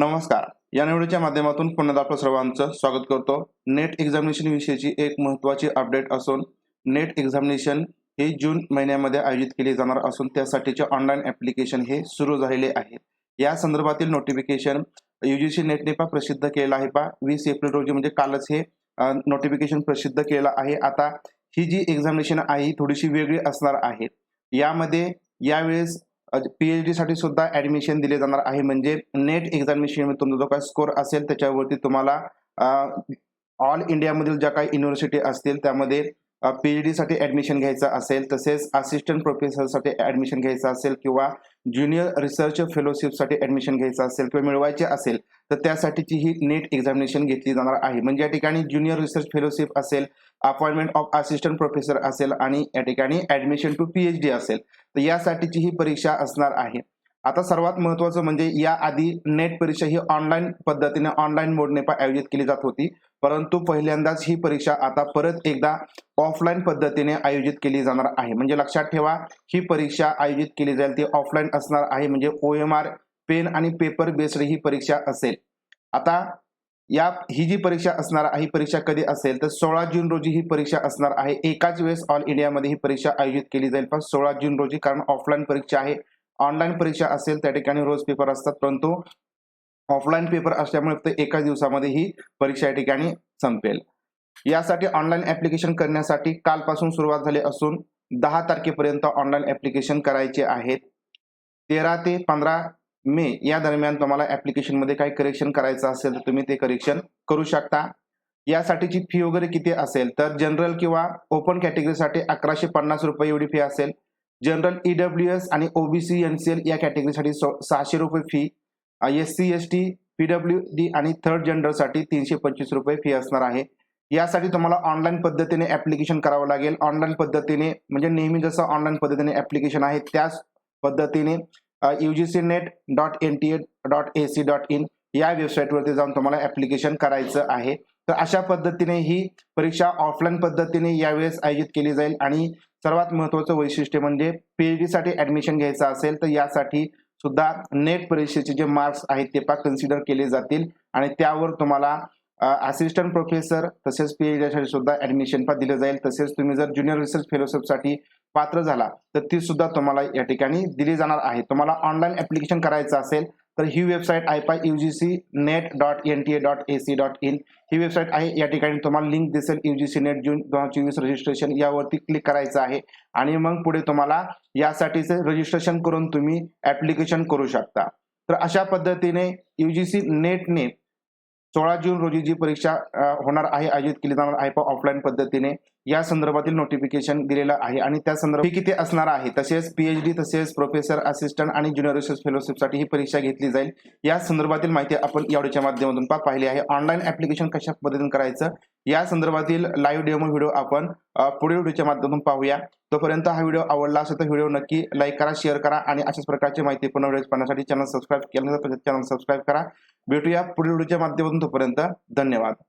नमस्कार. या निवडीच्या माध्यमातून पुन्हा आपलं सर्वांचं स्वागत करतो. नेट एक्झामिनेशन विषयीची एक महत्त्वाची अपडेट असून नेट एक्झामिनेशन हे जून महिन्यामध्ये आयोजित केली जाणार असून त्यासाठीचे ऑनलाईन ऍप्लिकेशन हे सुरू झालेले आहे. या संदर्भातील नोटिफिकेशन युजीसी नेटने पा प्रसिद्ध केलेलं आहे पा वीस एप्रिल रोजी म्हणजे कालच हे नोटिफिकेशन प्रसिद्ध केलेलं आहे. आता ही जी एक्झामिनेशन आहे ही थोडीशी वेगळी असणार आहे. यामध्ये यावेळेस पीएच डी साठी सुद्धा ऍडमिशन दिले जाणार आहे. म्हणजे नेट एक्झामिनेशन तुमचा जो काही स्कोर असेल त्याच्यावरती तुम्हाला ऑल इंडियामधील ज्या काही युनिव्हर्सिटी असतील त्यामध्ये पीएच डीसाठी ऍडमिशन घ्यायचं असेल तसेच असिस्टंट प्रोफेसरसाठी ऍडमिशन घ्यायचं असेल किंवा ज्युनियर रिसर्च फेलोशिपसाठी ऍडमिशन घ्यायचं असेल किंवा मिळवायचे असेल तर त्यासाठीची ही नेट एक्झामिनेशन घेतली जाणार आहे. म्हणजे या ठिकाणी ज्युनियर रिसर्च फेलोशिप असेल अपॉइंटमेंट ऑफ असिस्टंट प्रोफेसर असेल आणि या ठिकाणी ऍडमिशन टू पीएच डी असेल तर यासाठीची ही परीक्षा असणार आहे. आता सर्वात महत्वाचं म्हणजे या आधी नेट परीक्षा ही ऑनलाईन पद्धतीने ऑनलाईन मोडने आयोजित केली जात होती. परंतु पहिल्यांदाच ही परीक्षा आता परत एकदा ऑफलाईन पद्धतीने आयोजित केली जाणार आहे. म्हणजे लक्षात ठेवा ही परीक्षा आयोजित केली जाईल ती ऑफलाईन असणार आहे. म्हणजे ओ एम आर पेन आणि पेपर बेस्ड ही परीक्षा असेल. आता या ही जी परीक्षा असणार आहे ही परीक्षा कधी असेल? तर सोळा जून रोजी ही परीक्षा असणार आहे. एकाच वेळेस ऑल इंडियामध्ये ही परीक्षा आयोजित केली जाईल. पण सोळा जून रोजी कारण ऑफलाईन परीक्षा आहे. ऑनलाईन परीक्षा असेल त्या ठिकाणी रोज पेपर असतात. परंतु ऑफलाईन पेपर असल्यामुळे फक्त एकाच दिवसामध्ये ही परीक्षा या ठिकाणी संपेल. यासाठी ऑनलाईन ऍप्लिकेशन करण्यासाठी कालपासून सुरुवात झाली असून दहा तारखेपर्यंत ऑनलाईन ऍप्लिकेशन करायचे आहेत. तेरा ते पंधरा मे या दरम्यान तुम्हाला ऍप्लिकेशनमध्ये काही करेक्शन करायचं असेल तर तुम्ही ते करेक्शन करू शकता. यासाठीची फी वगैरे किती असेल तर जनरल किंवा ओपन कॅटेगरीसाठी अकराशे पन्नास रुपये एवढी फी असेल. जनरल ईडब्ल्यू एस आणि ओबीसी एनसीएल या कॅटेगरीसाठी सहाशे रुपये fee S C S T PW D आणि थर्ड जनरलसाठी तीनशे पंचवीस रुपये फी असणार आहे. यासाठी तुम्हाला ऑनलाईन पद्धतीने ऍप्लिकेशन करावं लागेल. ऑनलाईन पद्धतीने म्हणजे नेहमी जसं ऑनलाईन पद्धतीने ऍप्लिकेशन आहे त्याच पद्धतीने U G C net dot N T A dot A C dot in या वेबसाईटवरती जाऊन तुम्हाला ऍप्लिकेशन करायचं आहे. तर अशा पद्धतीने ही परीक्षा ऑफलाईन पद्धतीने यावेळेस आयोजित केली जाईल. आणि सर्वात महत्वाचं वैशिष्ट्य म्हणजे पीएचडी साठी ऍडमिशन घ्यायचं असेल तर यासाठी सुद्धा नेट परीक्षेचे जे मार्क्स आहेत ते पा कन्सिडर केले जातील. आणि त्यावर तुम्हाला असिस्टंट प्रोफेसर तसेच पीएचडी साठी सुद्धा ऍडमिशन पण दिलं जाईल. तसेच तुम्ही जर ज्युनियर रिसर्च फेलोशिपसाठी पात्र झाला तर ती सुद्धा तुम्हाला या ठिकाणी दिली जाणार आहे. तुम्हाला ऑनलाईन ऍप्लिकेशन करायचं असेल तर ही वेबसाईट आय पाय C net dot N T A dot A C dot in he website आहे या ठिकाणी तुम्हाला लिंक दिसेल युजीसी नेट जून दोन हजार चोवीस रजिस्ट्रेशन यावरती क्लिक करायचं आहे. आणि मग पुढे तुम्हाला यासाठीचे रजिस्ट्रेशन करून तुम्ही ऍप्लिकेशन करू शकता. तर अशा पद्धतीने युजीसी नेटने सोळा जून रोजी जी परीक्षा होणार आहे आयोजित केली जाणार आहे ऑफलाईन पद्धतीने या संदर्भातील नोटिफिकेशन दिलेलं आहे. आणि त्या संदर्भात किती असणार आहे? तसेच पीएचडी तसेच प्रोफेसर असिस्टंट आणि ज्युनियर रिसर्च फेलोशिपसाठी ही परीक्षा घेतली जाईल. या संदर्भातील माहिती आपण यावेळीच्या माध्यमातून पाहिली आहे. ऑनलाईन ऍप्लिकेशन कशा पद्धतीने करायचं? या संदर्भातील लाईव्ह डेमो व्हिडिओ आपण पुढील व्हिडिओच्या माध्यमातून पाहूया. तोपर्यंत हा व्हिडिओ आवडला असेल तर व्हिडिओ नक्की लाईक करा शेअर करा आणि अशाच प्रकारची माहिती पुन्हा व्हिडिओ पाहण्यासाठी चॅनल सबस्क्राईब केलं तर चॅनल सबस्क्राईब करा. भेटूया पुढील व्हिडिओच्या माध्यमातून तोपर्यंत धन्यवाद.